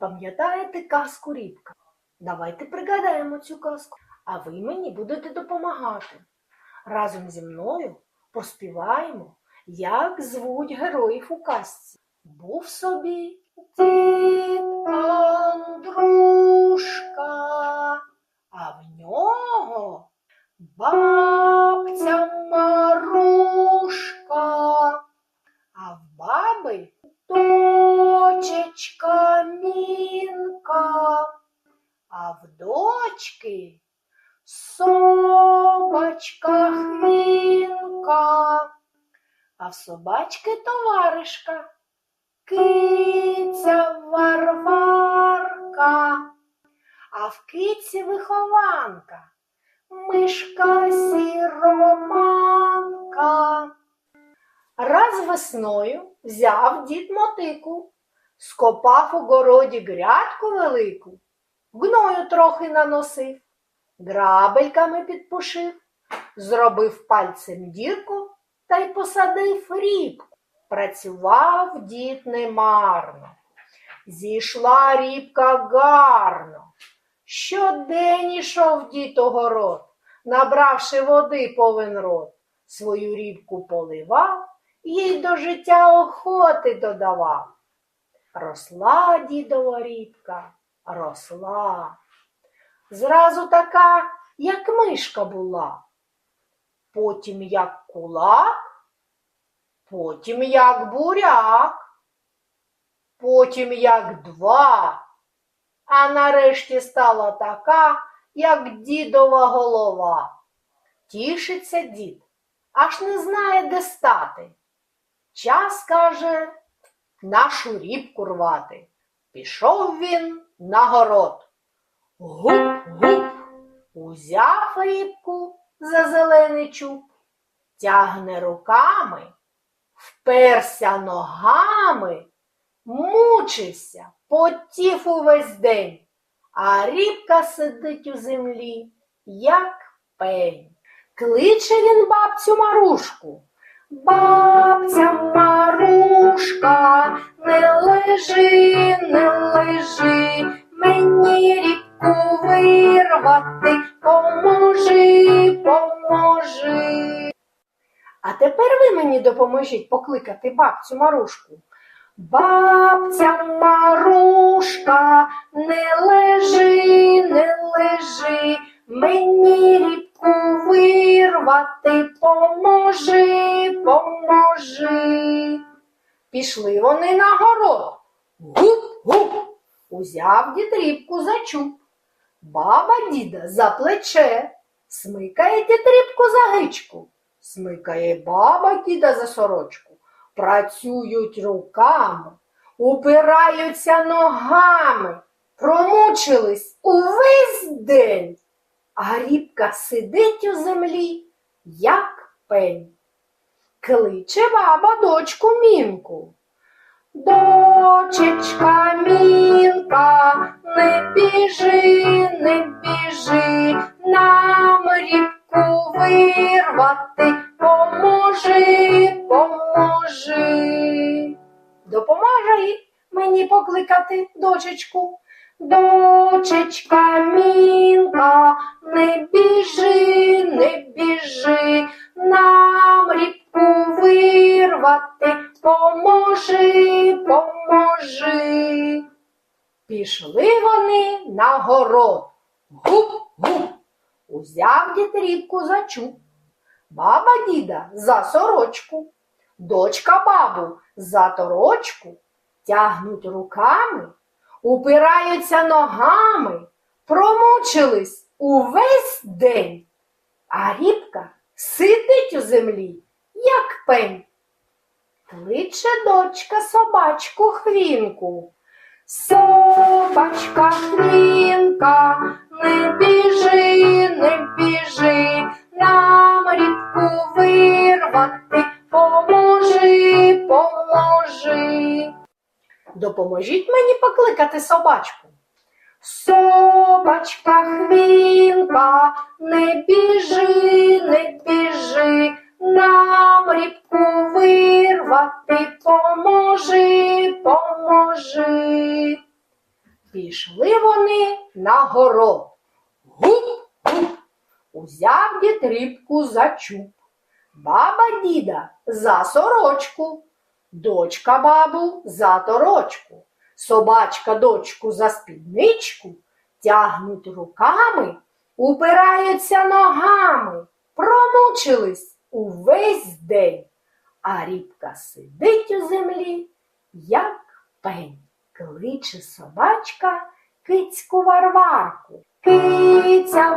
Пам'ятаєте казку Рібка? Давайте пригадаємо цю казку, а ви мені будете допомагати. Разом зі мною поспіваємо, як звуть героїв у казці. Був собі дід Андрушка, а в нього бабця а в дочки собачка Хвінка, а в собачки товаришка киця Варварка, а в киці вихованка мишка сіроманка. Раз весною взяв дід мотику, скопав у городі грядку велику, гною трохи наносив, грабельками підпушив, зробив пальцем дірку та й посадив рібку. Працював дід немарно. Зійшла рібка гарно. Щодень ішов дід у город, набравши води повен рот, свою рібку поливав, їй до життя охоти додавав. Росла дідова рібка, росла. Зразу така, як мишка була, потім як кулак, потім як буряк, потім як два, а нарешті стала така, як дідова голова. Тішиться дід, аж не знає, де стати. Час, каже, нашу рібку рвати. Пішов він на. Гуп-гуп, узяв рібку за зелений чуб, тягне руками, вперся ногами, мучився, потів увесь день, а рібка сидить у землі, як пень. Кличе він бабцю Марушку. Бабця Марушка, не лежи, не лежи, мені рібку вирвати, поможи, поможи. А тепер ви мені допоможіть покликати бабцю Марушку. Бабця Марушка, не лежи, не лежи, мені рібку вирвати, поможи, поможи. Пішли вони на город. Гуп-гуп, узяв дід рібку за чуб. Баба діда за плече, смикає дід рібку за гичку, смикає баба діда за сорочку. Працюють руками, упираються ногами, промучились увесь день, а рібка сидить у землі, як пень. Кличе баба дочку мінку. Дочечка мінка, не біжи, не біжи, нам рібку вирвати, поможи, поможи. Допоможе мені покликати дочечку. Дочечка мінка, не біжи, не біжи, нам рібку вирвати, поможи, поможи. Пішли вони на город. Гуп-гуп. Узяв дід рібку за чуб. Баба діда за сорочку, дочка бабу за торочку, тягнуть руками, упираються ногами, промучились увесь день, а рібка сидить у землі, як пень. Кличе дочка собачку хвінку. Собачка хвінка, не біжи, не біжи, нам рібку вирвати, поможи, поможи. Допоможіть мені покликати собачку. Собачка хвінка, не біжи, не біжи, нам рібку вирвати, поможи, поможи. Пішли вони на город. Гуп-гуп. Узяв дід рибку за чуб. Баба діда за сорочку, дочка бабу за торочку, собачка дочку за спідничку, тягнуть руками, упираються ногами, промучились увесь день, а рібка сидить у землі, як пень, кличе собачка кицьку Варварку. Киця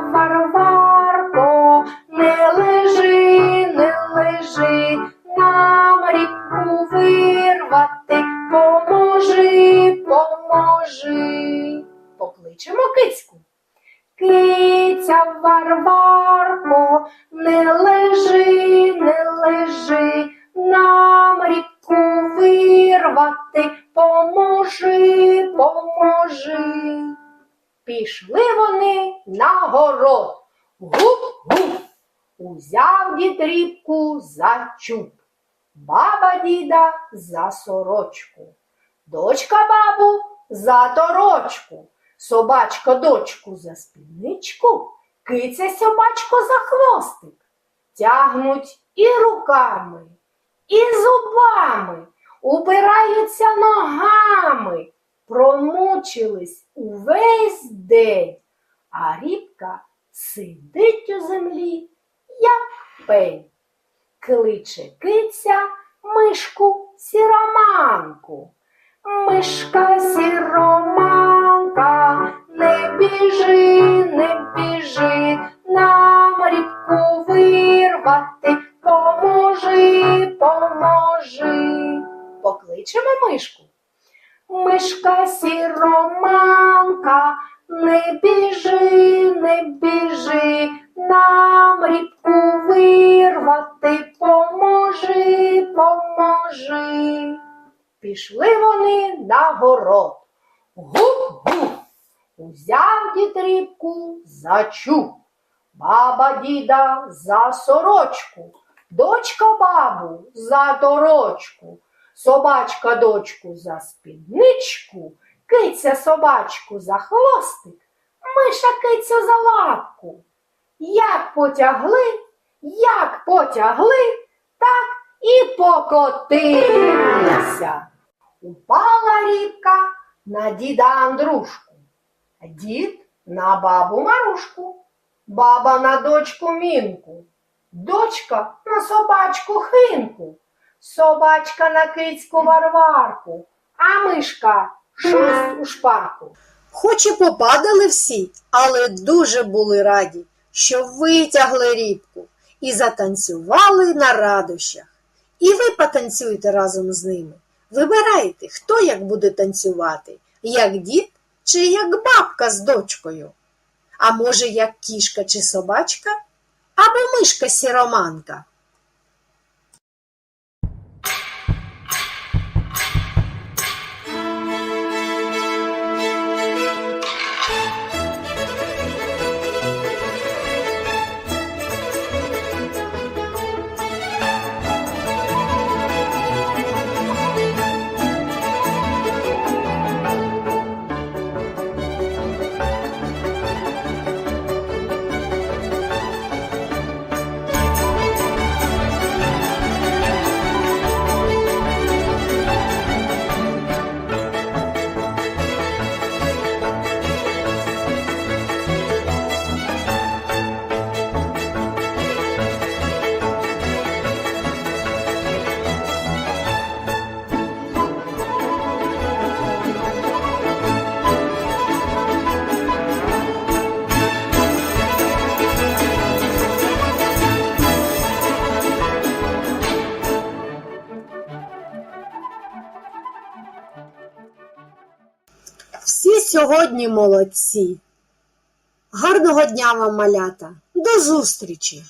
Узяв дід рібку за чуб. Баба діда за сорочку. Дочка бабу за торочку. Собачка дочку за спідничку. Киця собачку за хвостик. Тягнуть і руками, і зубами, упираються ногами промучились увесь день, а рібка сидить у землі, як пень. Кличе киця мишку сіроманку. Мишка сіроманка, не біжи, не біжи, нам рібку вирвати, поможи, поможи. Покличемо мишку. Мишка сіроманка, не біжи, не біжи, нам Пішли вони на город. Гуп-гуп. Узяв дід рібку за чуб. Баба діда за сорочку, дочка бабу за торочку. Собачка дочку за спідничку, киця собачку за хвостик, миша кицю за лапку. Як потягли, як потягли, так і покотилися. Упала рібка на діда Андрушку, дід на бабу Марушку, баба на дочку Мінку, дочка на собачку Хинку собачка на кицьку Варварку, а мишка шусь у шпарку. Хоч і попадали всі, але дуже були раді, що витягли рібку і затанцювали на радощах. І ви потанцюйте разом з ними. Вибирайте, хто як буде танцювати, як дід чи як бабка з дочкою. А може, як кішка чи собачка, або мишка сіроманка. Сьогодні молодці. Гарного дня вам, малята. До зустрічі!